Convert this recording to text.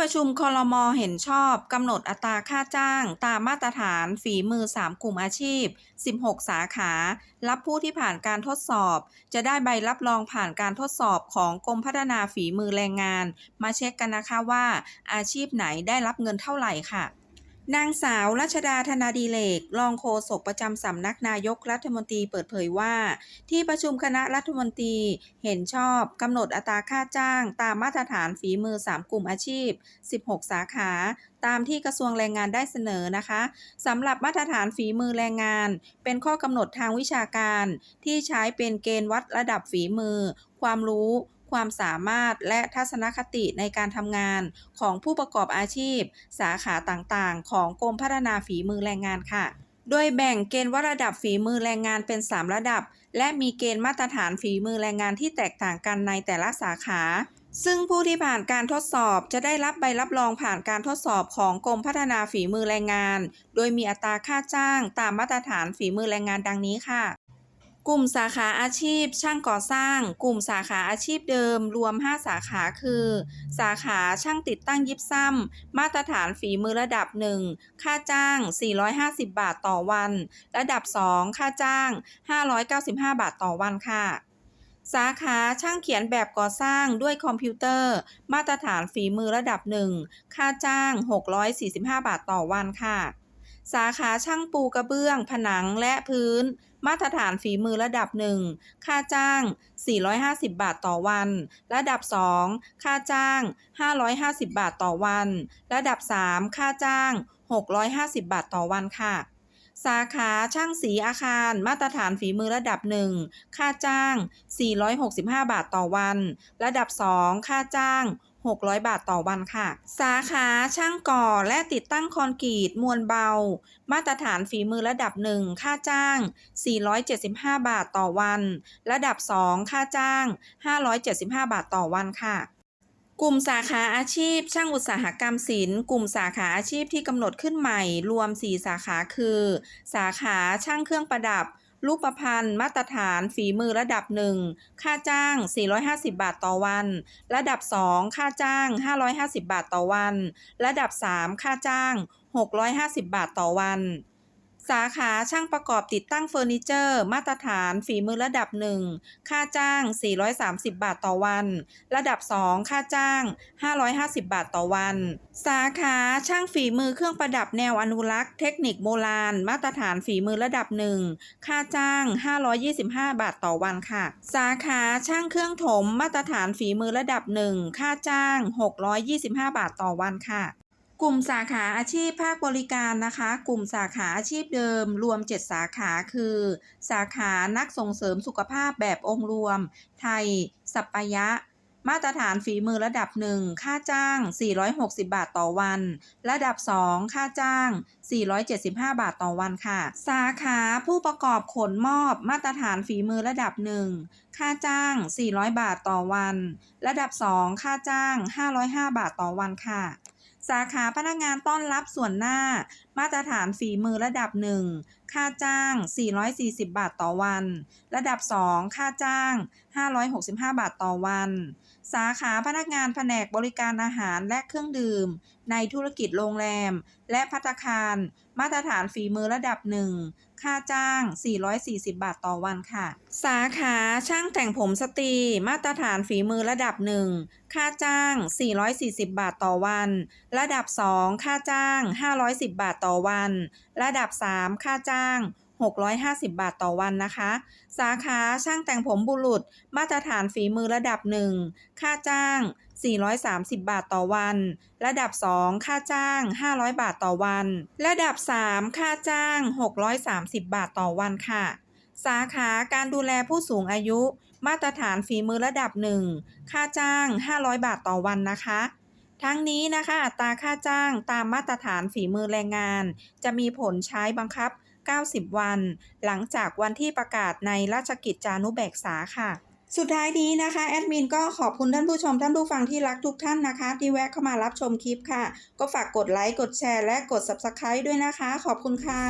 ประชุมคลมเห็นชอบกำหนดอัตราค่าจ้าง ตามมาตรฐานฝีมือ 3 กลุ่มอาชีพ 16 สาขา รับผู้ที่ผ่านการทดสอบ จะได้ใบรับรองผ่านการทดสอบของกรมพัฒนาฝีมือแรงงาน มาเช็คกันนะคะว่าอาชีพไหนได้รับเงินเท่าไหร่ค่ะ นางสาวรัชดาธนาดีเลก รองโฆษกประจำสำนักนายกรัฐมนตรีเปิดเผยว่า ที่ประชุมคณะรัฐมนตรีเห็นชอบกำหนดอัตราค่าจ้างตามมาตรฐานฝีมือ 3 กลุ่มอาชีพ 16 สาขา ตามที่กระทรวงแรงงานได้เสนอนะคะสำหรับมาตรฐานฝีมือแรงงาน เป็นข้อกำหนดทางวิชาการ ที่ใช้เป็นเกณฑ์วัดระดับฝีมือ ความรู้ ความสามารถและทัศนคติในการทำงานของผู้ประกอบอาชีพ สาขาต่างๆ ของกรมพัฒนาฝีมือแรงงานค่ะ โดยแบ่งเกณฑ์วัดระดับฝีมือแรงงานเป็น 3 ระดับ และมีเกณฑ์มาตรฐานฝีมือแรงงานที่แตกต่างกันในแต่ละสาขาซึ่งผู้ที่ผ่านการทดสอบจะได้รับใบรับรองผ่านการทดสอบของกรมพัฒนาฝีมือแรงงาน โดยมีอัตราค่าจ้างตามมาตรฐานฝีมือแรงงานดังนี้ค่ะ กลุ่มสาขาอาชีพช่างก่อสร้าง กลุ่มสาขาอาชีพเดิม รวม 5 สาขาคือ สาขาช่างติดตั้งยิบซ้ำมาตรฐานฝีมือระดับ 1 ค่าจ้าง 450 บาทต่อวัน ระดับ 2 ค่าจ้าง 595 บาทต่อวันค่ะสาขาช่างเขียนแบบก่อสร้างด้วยคอมพิวเตอร์ มาตรฐานฝีมือระดับ 1 ค่าจ้าง 645 บาทต่อวันค่ะ สาขาช่างปูกระเบื้อง ผนังและพื้น มาตรฐานฝีมือระดับ 1 ค่าจ้าง 450 บาทต่อวัน ระดับ 2 ค่าจ้าง 550 บาทต่อวัน ระดับ 3 ค่าจ้าง 650 บาทต่อวันค่ะ สาขาช่างสีอาคาร มาตรฐานฝีมือระดับ 1 ค่าจ้าง 465 บาทต่อวัน ระดับ 2 ค่าจ้าง 600 บาทต่อวันค่ะ สาขาช่างก่อและติดตั้งคอนกรีตมวลเบา มาตรฐานฝีมือระดับ 1 ค่าจ้าง 475 บาทต่อวัน ระดับ 2 ค่าจ้าง 575 บาทต่อวันค่ะกลุ่มสาขาอาชีพ ช่างอุตสาหกรรมศิลป์กลุ่มสาขาอาชีพที่กำหนดขึ้นใหม่ รวม 4 สาขาคือ สาขาช่างเครื่องประดับ รูปพันธ์มาตรฐานฝีมือระดับ 1 ค่าจ้าง 450 บาทต่อวัน ระดับ 2 ค่าจ้าง 550 บาทต่อวัน ระดับ 3 ค่าจ้าง 650 บาทต่อวัน สาขาช่างประกอบติดตั้งเฟอร์นิเจอร์ มาตรฐานฝีมือระดับ 1 ค่าจ้าง 430 บาทต่อวัน ระดับ 2 ค่าจ้าง 550 บาทต่อวัน สาขาช่างฝีมือเครื่องประดับแนวอนุรักษ์เทคนิคโบราณ มาตรฐานฝีมือระดับ 1 ค่าจ้าง 525 บาทต่อวันค่ะ สาขาช่างเครื่องถม มาตรฐานฝีมือระดับ 1 ค่าจ้าง 625 บาทต่อวันค่ะ กลุ่มสาขาอาชีพภาคบริการนะคะ กลุ่มสาขาอาชีพเดิม รวม 7 สาขาคือ สาขานักส่งเสริมสุขภาพแบบองค์รวม ไทย สัปปยะ มาตรฐานฝีมือระดับ 1 ค่าจ้าง 460 บาทต่อวัน ระดับ 2 ค่าจ้าง 475 บาทต่อวันค่ะ สาขาผู้ประกอบขนมอบมาตรฐานฝีมือระดับ 1 ค่าจ้าง 400 บาทต่อวัน ระดับ 2 ค่าจ้าง 505 บาทต่อวันค่ะ สาขาพนักงานต้อนรับส่วนหน้า มาตรฐานฝีมือระดับหนึ่ง ค่าจ้าง 440 บาทต่อวัน ระดับ 2 ค่าจ้าง 565 บาทต่อวัน สาขาพนักงานแผนกบริการอาหารและเครื่องดื่ม ในธุรกิจโรงแรม และพัตตาคาร มาตรฐานฝีมือระดับ1ค่าจ้าง 440 บาทต่อวันค่ะ สาขาช่างแต่งผมสตรี มาตรฐานฝีมือระดับ1ค่าจ้าง 440 บาทต่อวัน ระดับ 2 ค่าจ้าง 510 บาทต่อวัน ระดับ 3 ค่าจ้าง650 บาทต่อวันนะคะ สาขาช่างแต่งผมบุรุษ มาตรฐานฝีมือระดับ 1 ค่าจ้าง 430 บาทต่อวัน ระดับ 2 ค่าจ้าง 500 บาทต่อวัน ระดับ 3 ค่าจ้าง 630 บาทต่อวันค่ะ สาขาการดูแลผู้สูงอายุ มาตรฐานฝีมือระดับ 1 ค่าจ้าง 500 บาทต่อวันนะคะทั้งนี้นะคะอัตราค่าจ้างตามมาตรฐานฝีมือแรงงาน จะมีผลใช้บังคับ 90 วัน หลังจากวันที่ประกาศในราชกิจจานุเบกษาค่ะสุดท้ายนี้นะคะแอดมินก็ขอบคุณท่านผู้ชมท่านผู้ฟังที่รักทุกท่านนะคะ ที่แวะเข้ามารับชมคลิปค่ะ ก็ฝากกดไลค์ กดแชร์ และกด Subscribe ด้วยนะคะ ขอบคุณค่ะ